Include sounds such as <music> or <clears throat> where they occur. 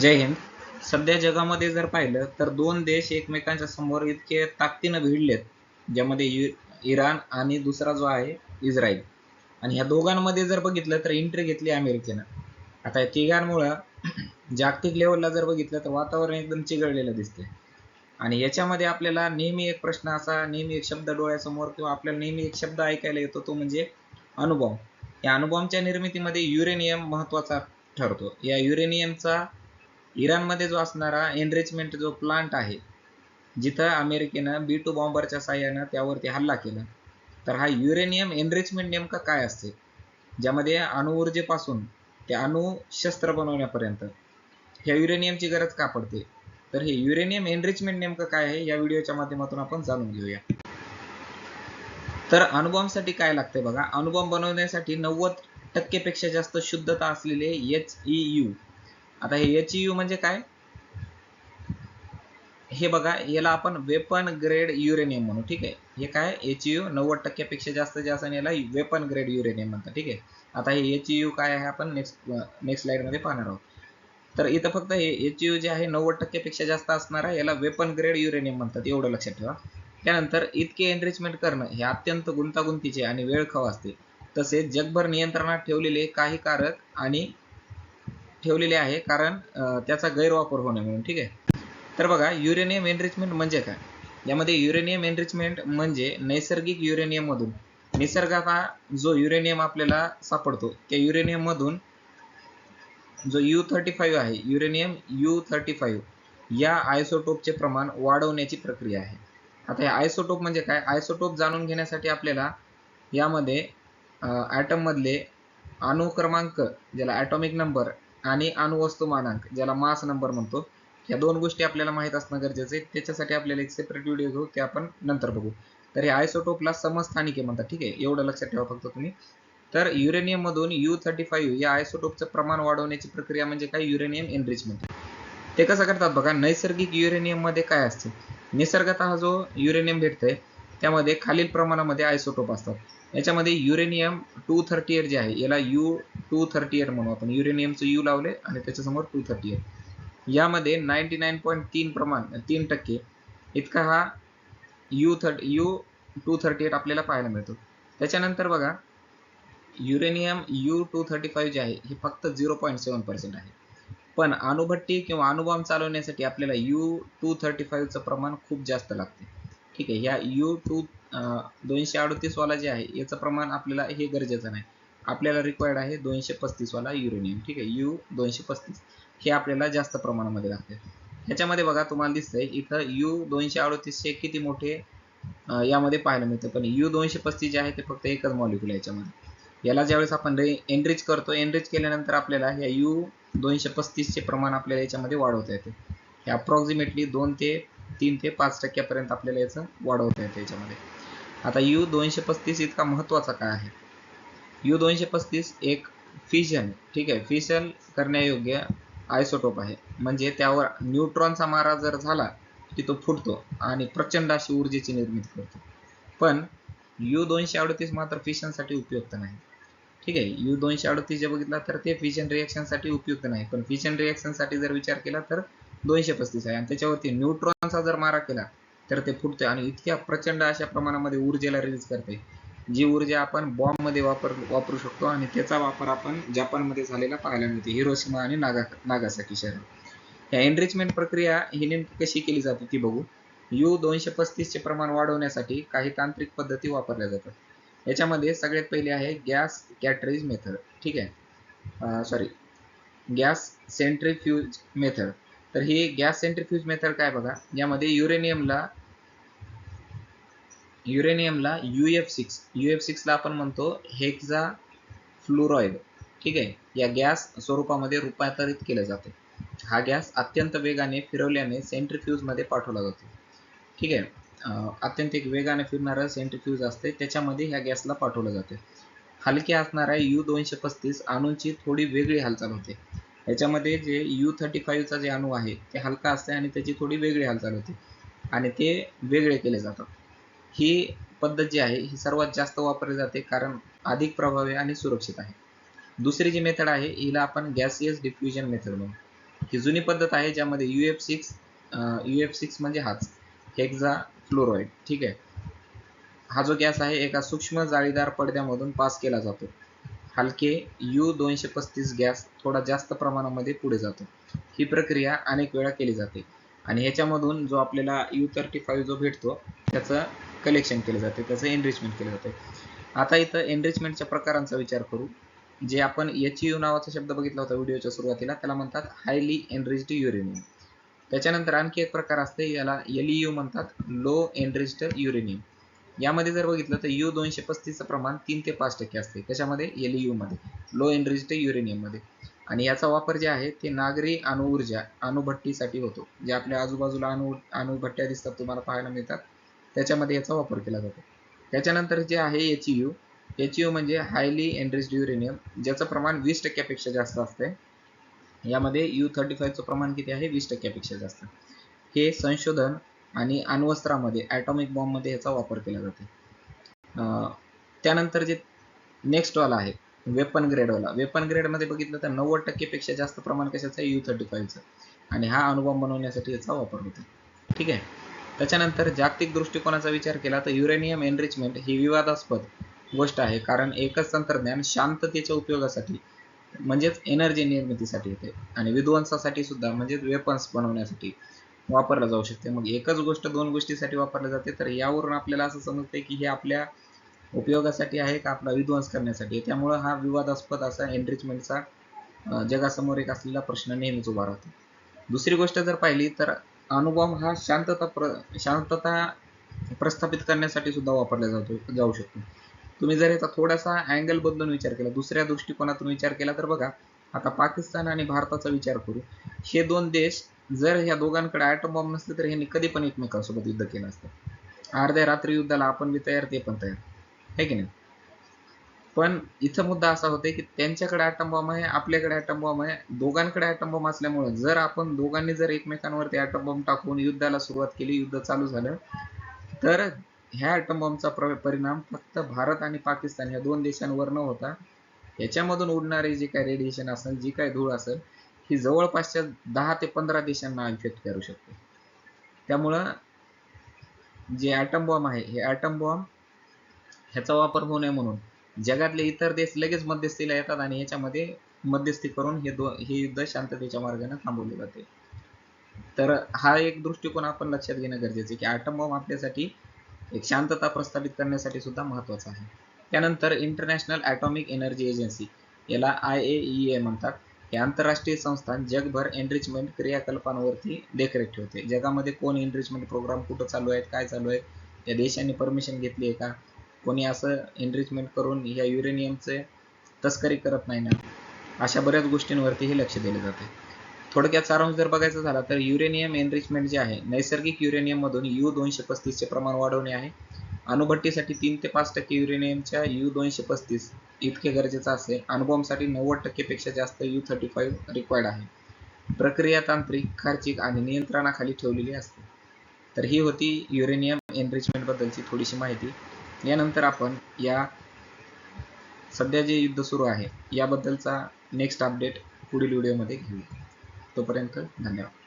जय हिंद. सध्या जगामध्ये जर पाहिलं तर दोन देश एकमेकांच्या समोर इतके ताकदीनं भिडलेत ज्यामध्ये यु इराण आणि दुसरा जो आहे इस्रायल. आणि ह्या दोघांमध्ये जर बघितलं तर एंट्री घेतली अमेरिकेनं. आता या तिघांमुळं <clears throat> जागतिक लेवलला जर बघितलं तर वातावरण एकदम चिघळलेलं दिसते आणि याच्यामध्ये आपल्याला नेहमी एक प्रश्न असा नेहमी एक शब्द डोळ्यासमोर किंवा आपल्याला नेहमी एक शब्द ऐकायला येतो तो म्हणजे अणुबॉम्ब. या अणुबॉम्बच्या निर्मितीमध्ये युरेनियम महत्त्वाचा ठरतो. या युरेनियमचा इराणमध्ये जो असणारा एनरिचमेंट जो प्लांट आहे जिथं अमेरिकेनं बी टू बॉम्बरच्या साह्यानं त्यावरती हल्ला केला. तर हा युरेनियम एनरिचमेंट नेमका काय असते? ज्यामध्ये अणुऊर्जेपासून ते अणु शस्त्र बनवण्यापर्यंत ह्या युरेनियमची गरज का पडते? तर हे युरेनियम एनरिचमेंट नेमकं काय आहे? या व्हिडिओच्या माध्यमातून आपण जाणून घेऊया. तर अणुबॉम्बसाठी काय लागते बघा? अणुबॉम्ब बनवण्यासाठी नव्वद टक्केपेक्षा जास्त शुद्धता असलेले एच ई यू आता हे एच यू म्हणजे काय? हे बघा याला आपण वेपन ग्रेड युरेनियम म्हणू ठीक आहे? हे काय? एच यू नव्वद टक्क्यापेक्षा जास्त जे असं याला वेपन ग्रेड युरेनियम म्हणतात ठीक आहे? आता हे एच यू काय आहे आपण नेक्स्ट नेक्स्टमध्ये पाहणार आहोत. तर इथं फक्त हे एच यू जे आहे नव्वद टक्क्यापेक्षा जास्त असणार आहे याला वेपन ग्रेड युरेनियम म्हणतात एवढं लक्षात ठेवा. त्यानंतर इतके एनरिचमेंट करणं हे अत्यंत गुंतागुंतीचे आणि वेळखाव असते. तसेच जगभर नियंत्रणात ठेवलेले काही कारक आणि ठेवलेले आहे कारण त्याचा गैरवापर होणे म्हणून ठीक आहे? तर बघा युरेनियम एनरिचमेंट म्हणजे काय? यामध्ये युरेनियम एनरिचमेंट म्हणजे नैसर्गिक युरेनियम मधून. जो युरेनियम आपल्याला सापडतो त्या युरेनियम मधून जो यू थर्टी फाईव्ह आहे युरेनियम यू थर्टी फाईव्ह या आयसोटोपचे प्रमाण वाढवण्याची प्रक्रिया आहे. आता हे आयसोटोप म्हणजे काय? आयसोटोप जाणून घेण्यासाठी आपल्याला यामध्ये ॲटममधले मधले ज्याला ॲटॉमिक नंबर आणि अणुवस्तुमानांक ज्याला मास नंबर म्हणतो. या दोन गोष्टी आपल्याला माहीत असणं गरजेचं आहे. त्याच्यासाठी आपल्याला एक सेपरेट व्हिडिओ घेऊ ते आपण नंतर बघू. तर हे आयसोटोपला समस्थानिके म्हणतात ठीक आहे? एवढं लक्षात ठेवा फक्त तुम्ही. तर युरेनियम मधून यू थर्टी फाईव्ह या आयसोटोपचं प्रमाण वाढवण्याची प्रक्रिया म्हणजे काय? युरेनियम एनरिचमेंट ते कसं करतात बघा नैसर्गिक युरेनियममध्ये काय असते? निसर्गात हा जो युरेनियम भेटतोय त्यामध्ये खालील प्रमाणामध्ये आयसोटोप असतात. याच्यामध्ये युरेनियम टू थर्टी एट जे आहे याला यू टू थर्टी एट म्हणू आपण. युरेनियमचं यू लावले आणि त्याच्यासमोर टू थर्टी एट. यामध्ये नाईन्टी नाईन पॉईंट तीन प्रमाण तीन टक्के इतका हा U thirty U two thirty eight आपल्याला पाहायला मिळतो. त्याच्यानंतर बघा uranium U two thirty five जे आहे हे फक्त झिरो पॉईंट सेवन पर्सेंट आहे. पण अणुभट्टी किंवा अणुबॉम्ब चालवण्यासाठी आपल्याला यू टू थर्टी फाईव्हचं प्रमाण खूप जास्त लागते. ठीक आहे ह्या यू टू दोनशे अडतीस वाला जे आहे याचं प्रमाण आपल्याला हे गरजेचं नाही. आपल्याला रिक्वायर्ड आहे दोनशे पस्तीस वाला युरेनियम ठीक आहे. यू दोनशे पस्तीस हे आपल्याला जास्त प्रमाणामध्ये लागते. ह्याच्यामध्ये बघा तुम्हाला दिसतंय इथं यू दोनशे अडतीसशे किती मोठे यामध्ये पाहायला मिळतं. पण यू दोनशे पस्तीस जे आहे ते फक्त एकच मॉलिक्युल याच्यामध्ये. याला ज्यावेळेस आपण रे एनरिच करतो एनरिच केल्यानंतर आपल्याला ह्या यू दोनशे पस्तीसचे प्रमाण आपल्याला याच्यामध्ये वाढवता येते. हे अप्रॉक्सिमेटली दोन ते तीन ते पाच टक्क्यापर्यंत आपल्याला याचं वाढवता येतं याच्यामध्ये. आता यू दोनशे पस्तीस इतका महत्त्वाचा काय आहे? यू दोनशे पस्तीस एक फिजन ठीक आहे? फिजन करण्यायोग्य आयसोटोप आहे. म्हणजे त्यावर न्यूट्रॉनचा मारा जर झाला की तो फुटतो आणि प्रचंड अशी ऊर्जेची निर्मिती करतो. पण यू दोनशे अडतीस मात्र फिशनसाठी उपयुक्त नाही. ठीक आहे? यू दोनशे अडतीस जे बघितला तर ते फिशन रिएक्शनसाठी उपयुक्त नाही. पण फिशन रिएक्शनसाठी जर विचार केला तर दोनशे पस्तीस आहे. आणि त्याच्यावरती न्यूट्रॉनचा जर मारा केला तर ते फुटते आणि इतक्या प्रचंड अशा प्रमाणामध्ये ऊर्जेला रिलीज करते जी ऊर्जा आपण बॉम्बमध्ये वापर वापरू शकतो आणि त्याचा वापर आपण जपानमध्ये झालेला पाहायला मिळते हिरोशिमा आणि नागा नागासाकी शहर या एनरिचमेंट प्रक्रिया ही नेमकी कशी केली जाते ती बघू. यू दोनशे पस्तीसचे प्रमाण वाढवण्यासाठी काही तांत्रिक पद्धती वापरल्या जातात. याच्यामध्ये सगळ्यात पहिले आहे गॅस कॅटरेज मेथड. ठीक आहे? Sorry gas centrifuge method. तर ही गॅस सेंट्रीफ्यूज मेथड काय बघा? यामध्ये युरेनियमला युरेनियमला U F six U F सिक्सला आपण म्हणतो हेक्झा फ्लुरॉइड ठीक आहे? या गॅस स्वरूपामध्ये रूपांतरित केलं जाते. हा गॅस अत्यंत वेगाने फिरवल्याने सेंट्रीफ्यूजमध्ये पाठवला जातो. ठीक आहे? अत्यंत एक वेगाने फिरणारं सेंट्रीफ्यूज असते. त्याच्यामध्ये ह्या गॅसला पाठवलं जाते. हलक्या असणाऱ्या यू दोनशे पस्तीस अणूंची थोडी वेगळी हालचाल होते. याच्यामध्ये जे यू थर्टी फाईव्हचा जे अणू आहे ते हलका असते आणि त्याची थोडी वेगळी हालचाल होते. आणि ते वेगळे केले जातात. ही पद्धत जी आहे ही सर्वात जास्त वापरली जाते कारण अधिक प्रभावी आणि सुरक्षित आहे. दुसरी जी मेथड आहे हिला आपण गॅसियस डिफ्युजन मेथड म्हणू. ही जुनी पद्धत आहे ज्यामध्ये U F six U F six म्हणजे हाच हेक्झा फ्लोराईड ठीक आहे? हा जो गॅस आहे एका सूक्ष्म जाळीदार पडद्यामधून पास केला जातो. हलके यू दोनशे पस्तीस गॅस थोडा जास्त प्रमाणामध्ये पुढे जातो. ही प्रक्रिया अनेक वेळा केली जाते. आणि ह्याच्यामधून जो आपल्याला यू थर्टी फाईव्ह जो भेटतो त्याचं कलेक्शन केलं जाते त्याचं एनरिचमेंट केलं जाते. आता इथं एनरिचमेंटच्या प्रकारांचा विचार करू. जे आपण एच यू नावाचा शब्द बघितला होता व्हिडिओच्या सुरुवातीला त्याला म्हणतात हायली एनरिच्ड युरेनियम त्याच्यानंतर आणखी एक प्रकार असते याला एल यू म्हणतात लो एनरिच्ड युरेनियम यामध्ये जर बघितलं तर यू दोनशे पस्तीसचं प्रमाण तीन ते पाच टक्के असते. त्याच्यामध्ये एल यू मध्ये. लो एनरिच्ड युरेनियममध्ये आणि याचा वापर जे आहे ते नागरी अणुऊर्जा अणुभट्टीसाठी होतो. जे आपल्या आजूबाजूला अणु अणुभट्ट्या दिसतात तुम्हाला पाहायला मिळतात. त्याच्यामध्ये याचा वापर केला जातो. त्याच्यानंतर जे आहे एच यू एच यू म्हणजे हायली एनरिच्ड युरेनियम ज्याचं प्रमाण वीस टक्क्यापेक्षा जास्त असते. यामध्ये यू थर्टी फाईव्हचं प्रमाण किती आहे? वीस टक्क्यापेक्षा जास्त. हे संशोधन आणि अण्वस्त्रामध्ये ॲटॉमिक बॉम्बमध्ये याचा वापर केला जाते. त्यानंतर जे नेक्स्ट वाला आहे वेपन ग्रेडवाला वेपन ग्रेडमध्ये बघितलं तर नव्वद टक्केपेक्षा जास्त प्रमाण कशाचं आहे? यू थर्टी फायव्हचं आणि हा अणुबॉम्ब बनवण्यासाठी याचा वापर होतो. ठीक आहे? त्याच्यानंतर जागतिक दृष्टिकोनाचा विचार केला तर युरेनियम एनरिचमेंट ही विवादास्पद गोष्ट आहे कारण एकच तंत्रज्ञान शांततेच्या उपयोगासाठी म्हणजेच एनर्जी निर्मितीसाठी येते. आणि विध्वंसासाठी सुद्धा म्हणजेच वेपन्स बनवण्यासाठी. वापरला जाऊ शकते. मग एकच गोष्ट दोन गोष्टीसाठी वापरली जाते तर यावरून आपल्याला असं समजते की हे आपल्या उपयोगासाठी आहे का आपला विध्वंस करण्यासाठी? त्यामुळं हा विवादास्पद असा एनरिचमेंटचा जगासमोर एक असलेला प्रश्न नेहमीच उभा राहतो. दुसरी गोष्ट जर पाहिली तर अनुभव हा शांतता प्र शांतता प्रस्थापित करण्यासाठी सुद्धा वापरला जातो जाऊ शकतो. तुम्ही जर याचा थोडासा अँगल बदलून विचार केला दुसऱ्या दृष्टिकोनातून विचार केला तर बघा आता पाकिस्तान आणि भारताचा विचार करू. हे दोन देश जर ह्या दोघांकडे ॲटम बॉम्ब नसते तर ह्यांनी कधी पण एकमेकांसोबत युद्ध केलं असतं. अर्ध्या रात्री युद्धाला आपण बी तयार ते पण तयार. आहे की नाही? पण इथं मुद्दा असा होते की त्यांच्याकडे ॲटम बॉम्ब आहे आपल्याकडे ॲटम बॉम्ब आहे. दोघांकडे ॲटम बॉम्ब असल्यामुळे जर आपण दोघांनी जर एकमेकांवरती ॲटम बॉम्ब टाकून युद्धाला सुरुवात केली युद्ध चालू झालं तर ह्या ॲटम बॉम्बचा परिणाम फक्त भारत आणि पाकिस्तान या दोन देशांवर न होता. याच्यामधून उडणारे जे काय रेडिएशन असेल जी काय धूळ असेल ही जवळपासच्या दहा ते पंधरा देशांना इफेक्ट करू शकते. त्यामुळं जे ॲटम बॉम्ब आहे हे ॲटम बॉम्ब ह्याचा वापर होऊ नये म्हणून जगातले इतर देश लगेच मध्यस्थीला येतात आणि ह्याच्यामध्ये मध्यस्थी करून हे दो हे युद्ध शांततेच्या मार्गाने थांबवले जाते. तर हा एक दृष्टिकोन आपण लक्षात घेणं गरजेचं आहे की ॲटम बॉम्ब आपल्यासाठी एक शांतता प्रस्थापित करण्यासाठी सुद्धा महत्त्वाचा आहे. त्यानंतर इंटरनॅशनल ॲटॉमिक एनर्जी एजन्सी याला आय ए ई ए म्हणतात. हे आंतरराष्ट्रीय संस्थान जगभर एनरिचमेंट क्रियाकल्पांवरती देखरेख ठेवते. जगामध्ये कोण एनरिचमेंट प्रोग्राम कुठं चालू आहेत काय चालू आहेत या देशांनी परमिशन घेतली आहे का? कोणी असं एनरिचमेंट करून या युरेनियमचे तस्करी करत नाही ना? अशा बऱ्याच गोष्टींवरती हे लक्ष दिले जाते. थोडक्यात सारांश जर बघायचं झाला तर युरेनियम एनरिचमेंट जे आहे नैसर्गिक युरेनियममधून यू दोनशे पस्तीसचे प्रमाण वाढवणे आहे. अणुभट्टीसाठी तीन ते पाच टक्के युरेनियमच्या यू दोनशे पस्तीस इतके गरजेचं असेल. अणुबॉम्बसाठी नव्वद टक्केपेक्षा जास्त यू थर्टी फाईव्ह रिक्वायर्ड आहे. प्रक्रिया तांत्रिक खर्चिक आणि नियंत्रणाखाली ठेवलेली असते. तर ही होती युरेनियम एनरिचमेंटबद्दलची थोडीशी माहिती. यानंतर आपण या सध्या जे युद्ध सुरू आहे याबद्दलचा नेक्स्ट अपडेट पुढील व्हिडिओमध्ये घेऊ तोपर्यंत धन्यवाद.